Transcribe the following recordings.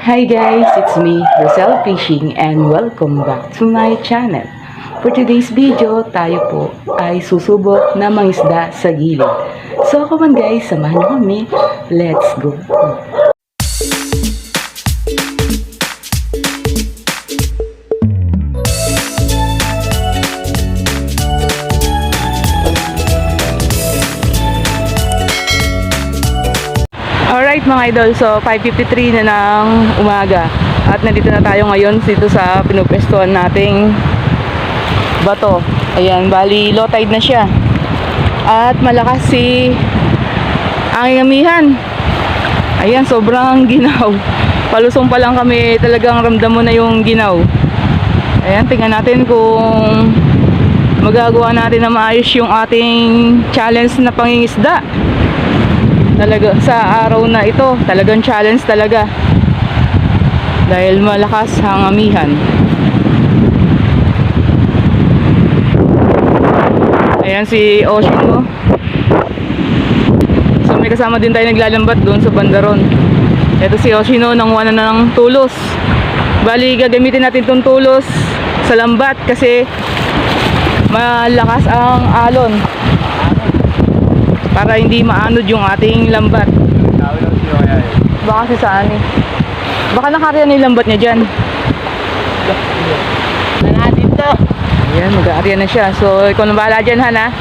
Hi guys, it's me, Rosel Fishing and welcome back to my channel. For today's video, tayo po ay susubok na mangisda sa gilid. So come on guys, samahan niyo kami. Let's go! Alright mga idol, so 5.53 na ng umaga at nandito na tayo ngayon dito sa pinupwestuhan nating bato. Ayan, bali low tide na siya. At malakas si ang amihan. Ayan, sobrang ginaw. Palusong pa lang kami, talagang ramdam mo na yung ginaw. Ayan, tingnan natin kung magagawa natin na maayos yung ating challenge na pangingisda talaga sa araw na ito talagang challenge talaga. Dahil malakas ang amihan. Ayan si Oshino so may kasama din tayo naglalambat doon sa bandaron. Ito si Oshino nang na ng tulos. Bali gagamitin natin tong tulos sa lambat kasi malakas ang alon para hindi maanod yung ating lambat. Baka si saan eh. Baka nakarya na yung lambat niya dyan. Na dito. Ayan, mag-aarya na siya. So, ikaw na bahala dyan, Han, ha?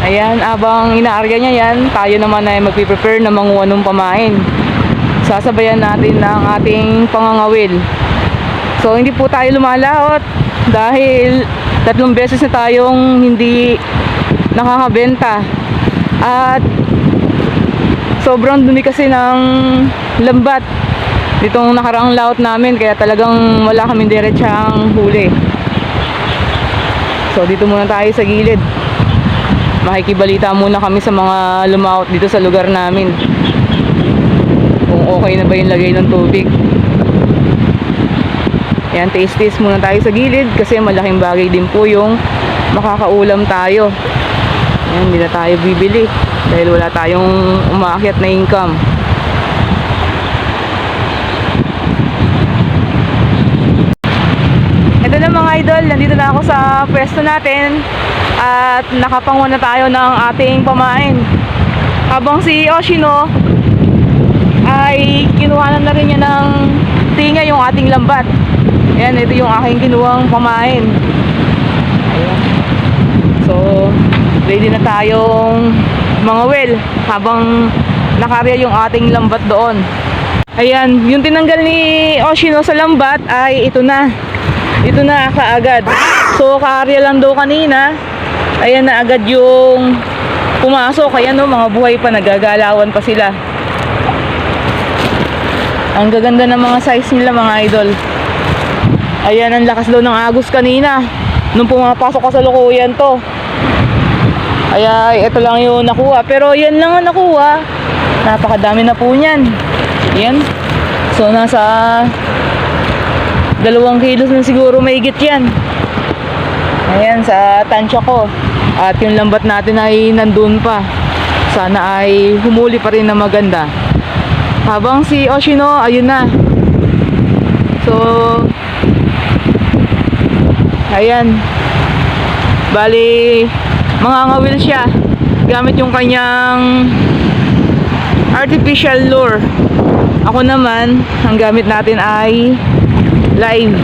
Ayan, abang inaarya niya yan, tayo naman ay magpiprepare na manguha ng pamain. Sasabayan natin ng ating pangangawil. So, hindi po tayo lumalahot dahil tatlong beses na tayong hindi nakakabenta. At sobrang dumi kasi ng lambat ditong nakaraang laot namin kaya talagang wala kaming diretsang huli. So dito muna tayo sa gilid. Makikibalita muna kami sa mga lumaot dito sa lugar namin. Kung okay na ba yung lagay ng tubig. Yan, taste-taste muna tayo sa gilid kasi malaking bagay din po yung makakaulam tayo. Yan, hindi na tayo bibili dahil wala tayong umaakyat na income. Ito na mga idol, nandito na ako sa pwesto natin at nakapanguha na tayo ng ating pamain. Habang si Oshino ay kinuha na rin niya ng tinga yung ating lambat. Ayan, ito yung aking kinuhang pamain. Ayan. So, ready na tayong mga well habang nakarya yung ating lambat doon. Ayan, yung tinanggal ni Oshino sa lambat ay ito na. Ito na kaagad. So, kaarya lang daw kanina. Ayan na agad yung pumasok. Ayan no, mga buhay pa, nagagalawan pa sila. Ang gaganda ng mga size nila mga idol. Ayan, ang lakas daw ng agos kanina. Nung pumapasok ka sa lukuyan to. Kaya ito lang yung nakuha. Pero yan lang ang nakuha. Napakadami na po niyan. Yan. So nasa dalawang kilos na siguro mahigit yan. Ayan sa tansya ko. At yung lambat natin ay nandun pa. Sana ay humuli pa rin na maganda. Habang si Oshino, ayun na. So, ayan. Bali, mga ngawil siya gamit yung kanyang artificial lure. Ako naman ang gamit natin ay live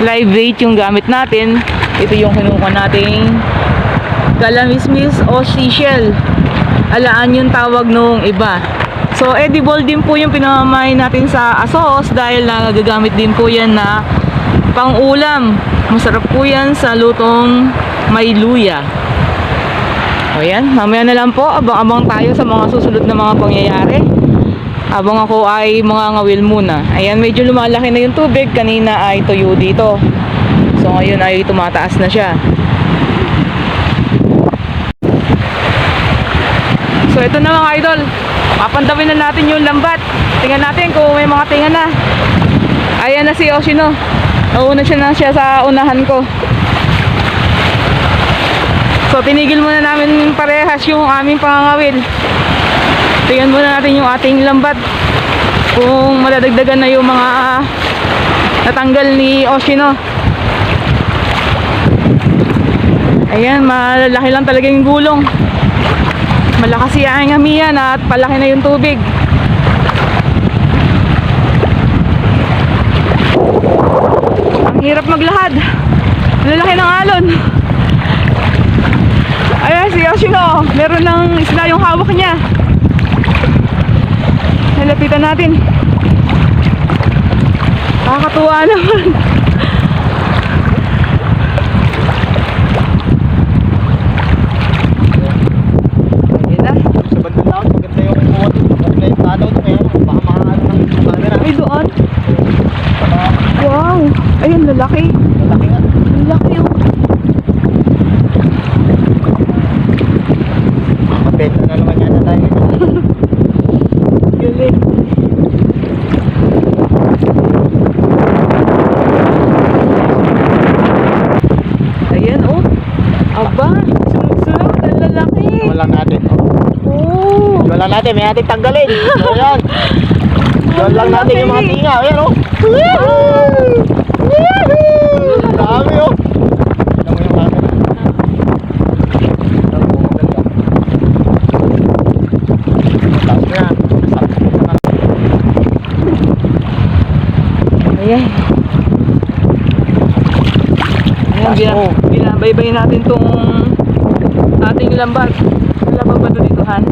live bait yung gamit natin. Ito yung kinuha nating kalamismis o seashell alaan yung tawag nung iba. So edible din po yung pinamamahay natin sa asos dahil nagagamit din po yan na pang ulam masarap po yan sa lutong may luya. O yan, mamaya na lang po, abang-abang tayo sa mga susunod na mga pangyayari. Habang ako ay mga ngawil muna. Ayan, medyo lumalaki na yung tubig. Kanina ay tuyo dito. So ngayon ay tumataas na siya. So ito na mga idol. Papandawin na natin yung lambat. Tingnan natin kung may mga tinga na. Ayan na si Oshino. Nauna siya na siya sa unahan ko. So tinigil muna namin parehas yung aming pangangawil. Tingnan muna natin yung ating lambat. kung madadagdagan na yung mga natanggal ni Oshino. Ayan, malalaki lang talaga yung gulong. Malakas yung hamiyan at palaki na yung tubig. Hirap maglahad. Lalaki ng alon. Ayan, si Yoshino. Meron ng isla yung hawak niya. Nalapitan natin. Nakakatuwa naman. Ayan na. Sa bandang laot, maganda yung kuwat. Maganda yung tataw to. Kaya baka makaano ng camera. Ay, doon. Baka Wow. Ayun, lalaki. malaki nga. Lalaki oh. Mabenta na naman yata tayo. Galing. Ayan oh. Aba, sunod-sunod. Ang Wala natin. Oh. Wala natin. May ating tanggalin. So yan. Doon lang natin yung mga tinga. Ayan o. Dami o. Alam mo yung camera. Alam mo, maganda. Taas mo yan. Ayan. Ayan, mo. binabaybay natin tong ating lambat. Pa ba ito dito, Han?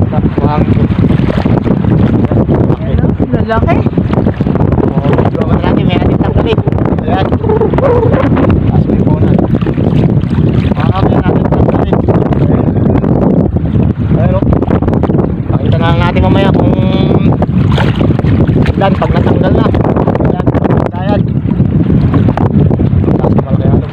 Mahangin. Ayan, oh, lalaki. Oo, video ka na natin. May ating tanggalin. Ayan. Taas mo yung phone natin. Makakami natin tanggalin. Ayan o. Pakita na lang natin mamaya kung ilan pag natanggal na. Ayan. Ayan. Taas mo malaki ano.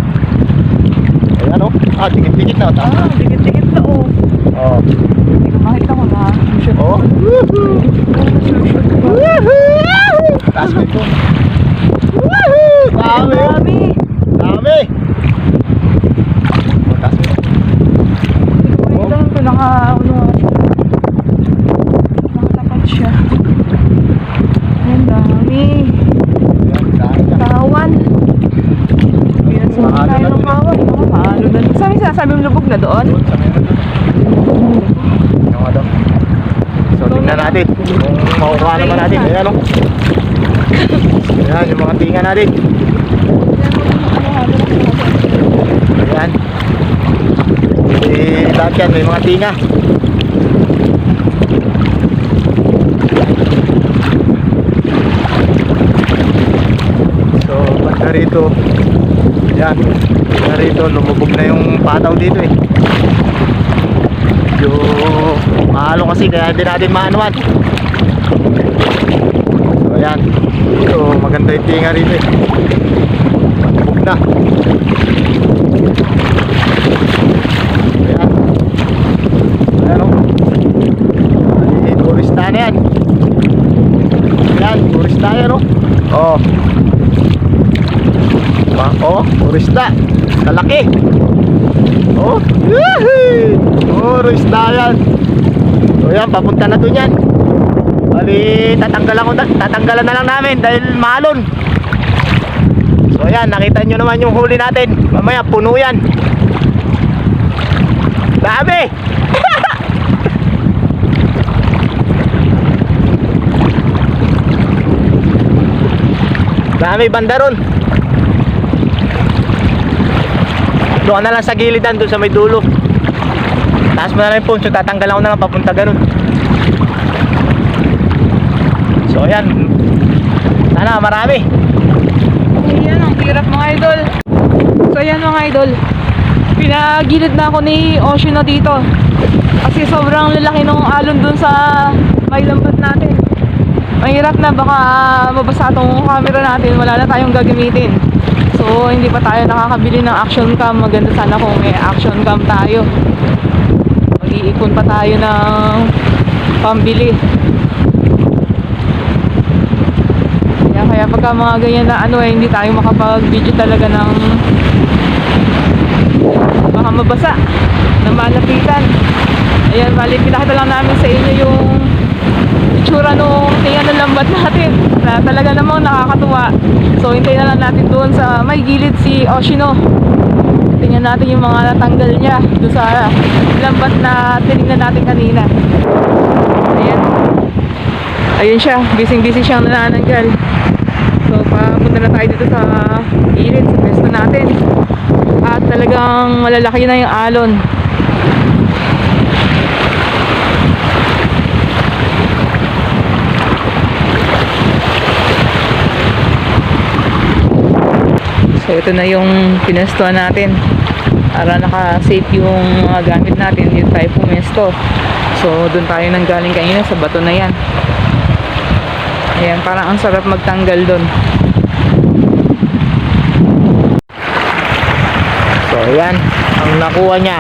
Ayan o. Ah, dikit-dikit na. Taas Ah, dikit-dikit na oh. Oo. Hindi ko makita ko na. Shoot. Oo. Shoot ba? Taas mo. Woohoo! Dami. dami. Dami. Oh, taas mo lang, ito naka, ano nga siya. Nakatapat siya. Ang dami. Ayan, dami ka. Kawan. Pinasunod Mahalo tayo na ng kawan. Na. dun. Sabi sinasabi lubog na doon. Doon sa meron doon. Yung ano. So, tingnan natin kung makukuha naman natin. Ayan o. Ayan, yung mga tinga natin. Ayan. Eh, lahat yan, may mga tinga. So, banda rito. Ayan. Banda rito, lumubog na yung pataw dito eh. Medyo mahalo kasi kaya hindi natin maanuan. So, ayan. Dito, maganda yung tinga rito eh. Lumubog na. Ayan. Ayan o. Ay, turista na yan. Ayan, turista yan o. Oh. Pa, oh, turista. Kalaki. Oh. Yahoo! Oh, turista yan. So yan, papunta na dun yan. Bali, tatanggalan ko tatanggalan na lang namin dahil malon. So yan, nakita nyo naman yung huli natin. Mamaya, puno yan. Dami! Dami banda ron. Doon na lang sa gilidan, doon sa may dulo. Taas mo na lang yung poncho, tatanggalan ko na lang papunta ganun. So ayan. Sana marami. Ayan, ang hirap mga idol. So ayan mga idol. Pinagilid na ako ni Oshino dito. Kasi sobrang lalaki ng alon dun sa may lambat natin. Mahirap na baka mabasa tong camera natin. Wala na tayong gagamitin. So hindi pa tayo nakakabili ng action cam. Maganda sana kung may action cam tayo. Mag-iipon pa tayo ng pambili. Kaya, pagka mga ganyan na ano eh, hindi tayo makapag-video talaga ng baka mabasa na malapitan. Ayan, bali, pinakita lang namin sa inyo yung itsura nung tinga ng lambat natin na talaga namang nakakatuwa. So, hintayin na lang natin doon sa may gilid si Oshino. Tingnan natin yung mga natanggal niya doon sa lambat na tinignan natin kanina. Ayan. Ayun siya, busy-busy siyang nanananggal. Na tayo dito sa gilid, sa pwesto natin. At talagang malalaki na yung alon. So ito na yung pinestuhan natin. Para naka-safe yung mga gamit natin. Dito tayo pumesto. So doon tayo nang galing kanina sa bato na yan. Ayan, parang ang sarap magtanggal doon. Ayan. Ang nakuha niya.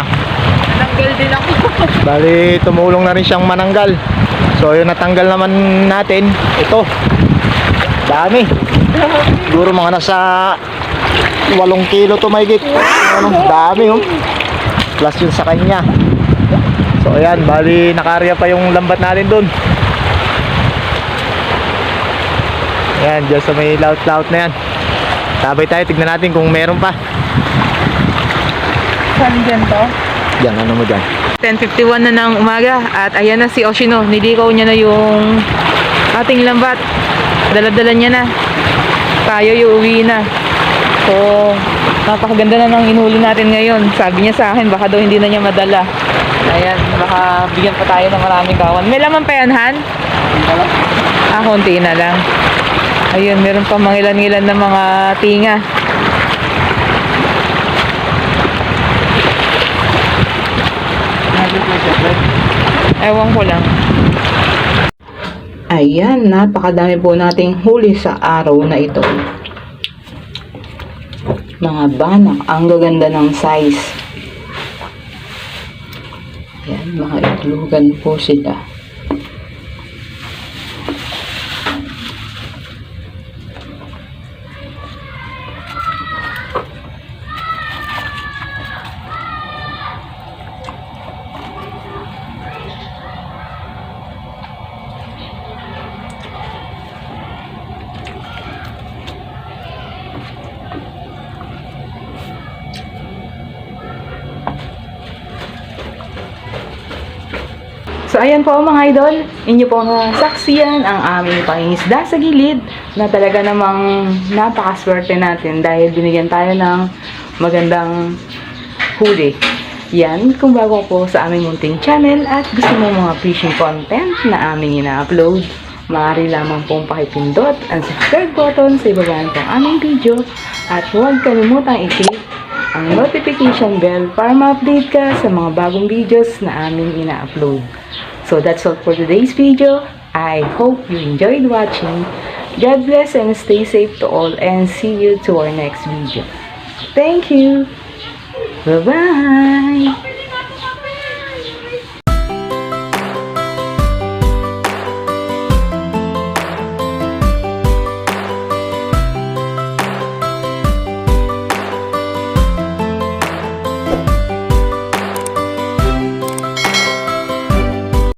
Tanggal din ako. Bali, tumulong na rin siyang mananggal. So, yun natanggal naman natin. Ito. Dami. Siguro mga nasa 8 kilo to may git. Ano, dami oh. Plus yun sa kanya. So, ayan. Bali, nakarya pa yung lambat natin dun. Ayan, dyan sa may laut-laut na yan. Sabay tayo, tignan natin kung meron pa. Saan dyan to? Yan, ano mo dyan? 10.51 na ng umaga at ayan na si Oshino. Nilikaw niya na yung ating lambat. Daladala niya na. Tayo yung uwi na. So, napakaganda na ng inuli natin ngayon. Sabi niya sa akin, baka daw hindi na niya madala. Ayan, baka bigyan pa tayo ng maraming kawan. May laman pa yan, Han? Ah, konti na lang. Ayun, meron pa mga ilan-ilan na mga tinga. Ewan ko lang. Ayan, napakadami po nating huli sa araw na ito. Mga banak, ang gaganda ng size. Ayan, mga itlugan po sila. Ayan po mga idol, inyo po nasaksiyan ang aming pangingisda sa gilid na talaga namang napakaswerte natin dahil binigyan tayo ng magandang huli. Yan, kung bago po sa aming munting channel at gusto mo mga fishing content na aming ina-upload, maaari lamang pong pakipindot ang subscribe button sa ibaba ng aming video at huwag kalimutang i-click ang notification bell para ma-update ka sa mga bagong videos na aming ina-upload. So that's all for today's video. I hope you enjoyed watching. God bless and stay safe to all and see you to our next video. Thank you. Bye-bye.